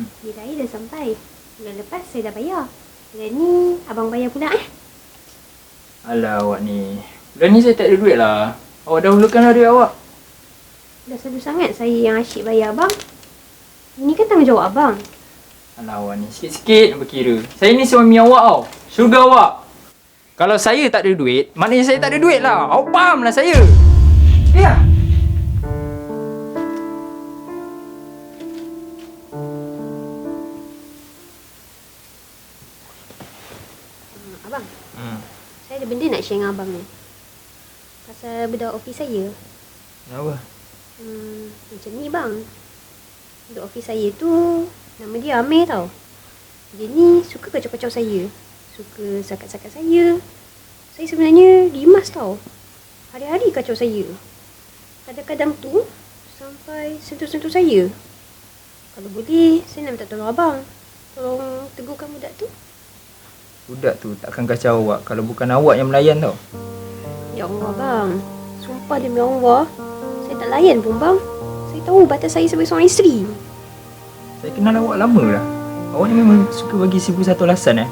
Hmm. Dia raya dah sampai. Bulan lepas saya dah bayar. Bulan ni abang bayar pula eh. Alah awak ni. Bulan ni saya tak ada duit lah. Awak dahulukanlah duit awak. Dah selalu sangat saya yang asyik bayar abang. Ini kan tanggungjawab abang. Alah awak ni. Sikit-sikit nak berkira. Saya ni suami awak tau. Syurga awak. Kalau saya tak ada duit, maknanya saya tak ada duit lah. Awak faham lah saya. Ya. Hmm, share dengan abang ni. Pasal budak ofis saya. Kenapa? Hmm, macam ni bang. Budak ofis saya tu nama dia Amir tau. Dia ni suka kacau-kacau saya. Suka sakat-sakat saya. Saya sebenarnya dimas tau. Hari-hari kacau saya. Kadang-kadang tu sampai sentuh-sentuh saya. Kalau boleh, saya nak minta tolong abang. Tolong tegurkan budak tu. Budak tu takkan kacau awak kalau bukan awak yang melayan tau. Ya Allah bang. Sumpah demi Allah. Saya tak layan pun bang. Saya tahu batas saya sebagai seorang isteri. Saya kenal awak lama dah. Awak ni memang suka bagi seribu satu alasan eh.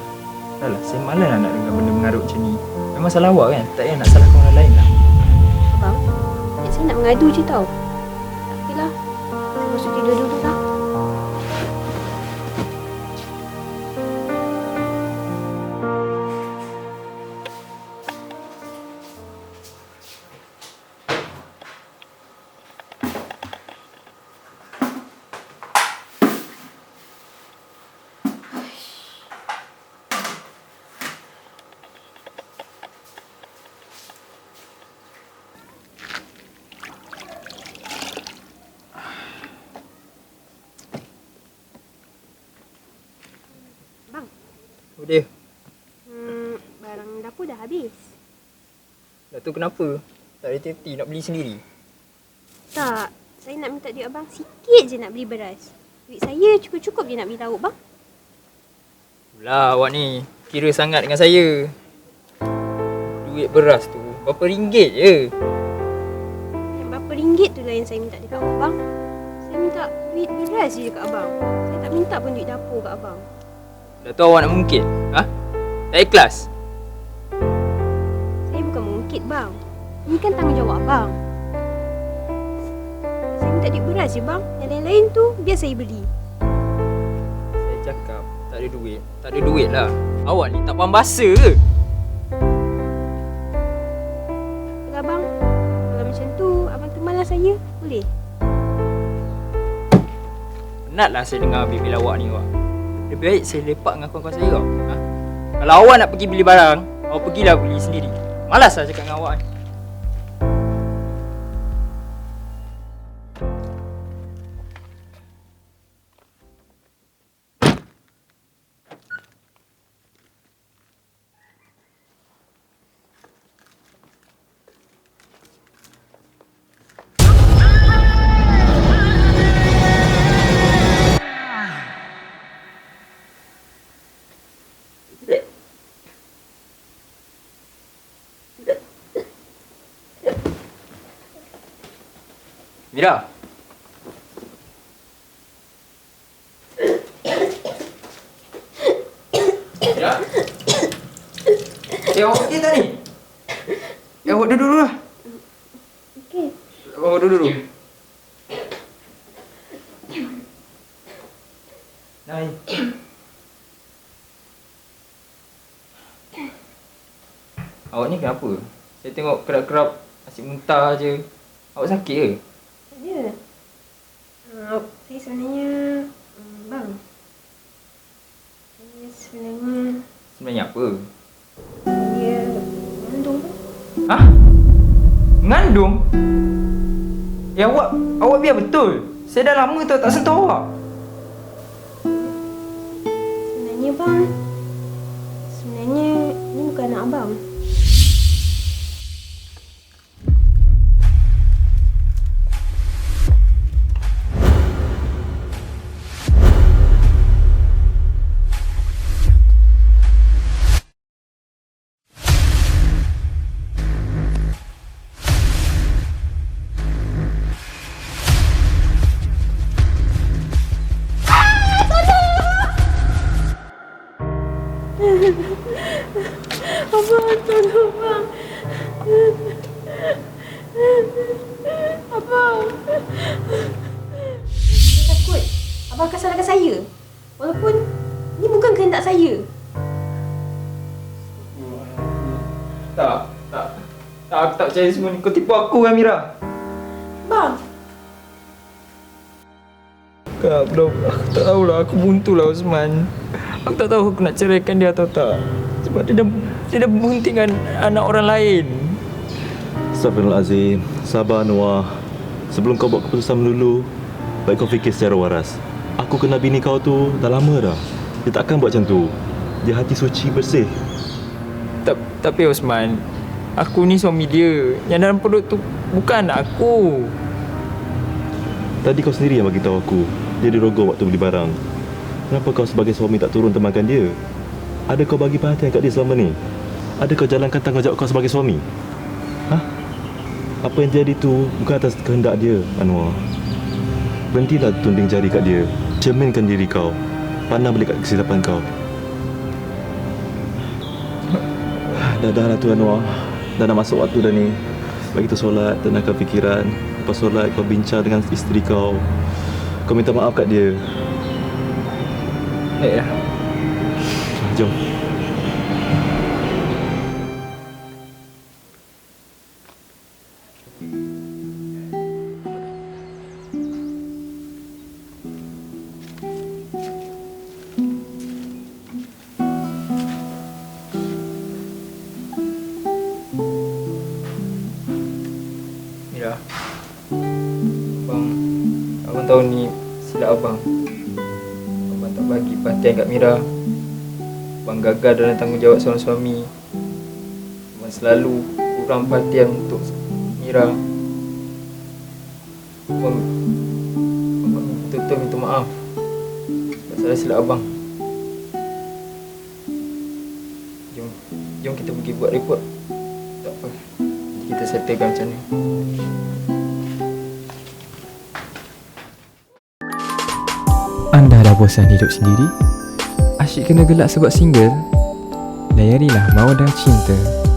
Dah lah, saya malas lah nak dengar benda mengarut macam ni. Memang salah awak kan? Tak payah nak salahkan orang lain lah. Abang, niat saya nak mengadu je tau. Dia, hmm, barang dapur dah habis. dah tu kenapa? Tak ada teti nak beli sendiri. Tak, saya nak minta duit abang sikit je nak beli beras. Duit saya cukup-cukup je nak beli lauk bang. Lah awak ni, kira sangat dengan saya. Duit beras tu, berapa ringgit je. Yang berapa ringgit tu lah yang saya minta dekat abang. Saya minta duit beras je dekat abang. Saya tak minta pun duit dapur kat abang. Dah tu awak nak mungkit? Ha? Tak ikhlas? Saya bukan mengungkit bang. Ini kan tanggungjawab abang. Saya minta duit beras je bang. Yang lain-lain tu biar saya beli. Saya cakap, tak ada duit. Tak ada duit lah. Awak ni tak faham bahasa ke? Kalau abang, kalau macam tu abang temanlah saya. Boleh? Penatlah saya dengar bil awak ni awak. Lebih baik saya lepak dengan kawan-kawan saya tau. Ha? Kalau awak nak pergi beli barang, awak pergilah beli sendiri. Malas lah cakap dengan awak ni. Mira. Mira. Eh, awak pergi tak ni? Eh, awak duduk dulu lah. Okey. Awak duduk dulu. Nai. Awak ni kenapa? Saya tengok kerap-kerap asyik muntah je. Awak sakit ke? Tak ada. Uh, saya sebenarnya... Um, bang. Saya sebenarnya... Sebenarnya apa? Dia mengandung. Hah? Mengandung? Eh awak, awak biar betul. Saya dah lama tau tak sentuh awak. Sebenarnya bang... Sebenarnya ni bukan anak abang. Abang, tolong bang. Abang. Saya takut. Abang akan salahkan saya. Walaupun ni bukan kehendak saya. Tak, tak. Tak, aku tak percaya semua ni. Kau tipu aku kan, Mira? Bang, Kak, dah, aku tak tahulah. Aku buntu lah, Osman. Aku tak tahu aku nak ceraikan dia atau tak. Sebab dia dah, dia dah anak orang lain. Astagfirullahalazim. Sabar Noah. Sebelum kau buat keputusan melulu, baik kau fikir secara waras. Aku kenal bini kau tu dah lama dah. Dia takkan buat macam tu. Dia hati suci bersih. Ta- tapi Osman, aku ni suami dia. Yang dalam perut tu bukan anak aku. Tadi kau sendiri yang bagi tahu aku. Dia dirogoh waktu beli barang. Kenapa kau sebagai suami tak turun temankan dia? Ada kau bagi perhatian kat dia selama ni? Ada kau jalankan tanggungjawab kau sebagai suami? Hah? Apa yang jadi tu bukan atas kehendak dia, Anwar. Berhentilah tunding jari kat dia. Cerminkan diri kau. Pandang balik kat kesilapan kau. Dah dah lah tu Anwar. Dah nak masuk waktu dah ni. Bagi tu solat, tenangkan fikiran. Lepas solat kau bincang dengan isteri kau. Kau minta maaf kat dia. Eh, dah. Jom. Mira. Abang, abang tahu ni silap abang. Abang tak bagi perhatian kat Mira. Abang gagal dalam tanggungjawab seorang suami. Abang selalu kurang perhatian untuk Mira. Abang, abang betul-betul minta maaf. Tak salah silap abang. Jom, jom kita pergi buat report. Tak apa. Kita settlekan macam ni. Anda dah bosan hidup sendiri? Asyik kena gelak sebab single? Layarilah Mawadah Cinta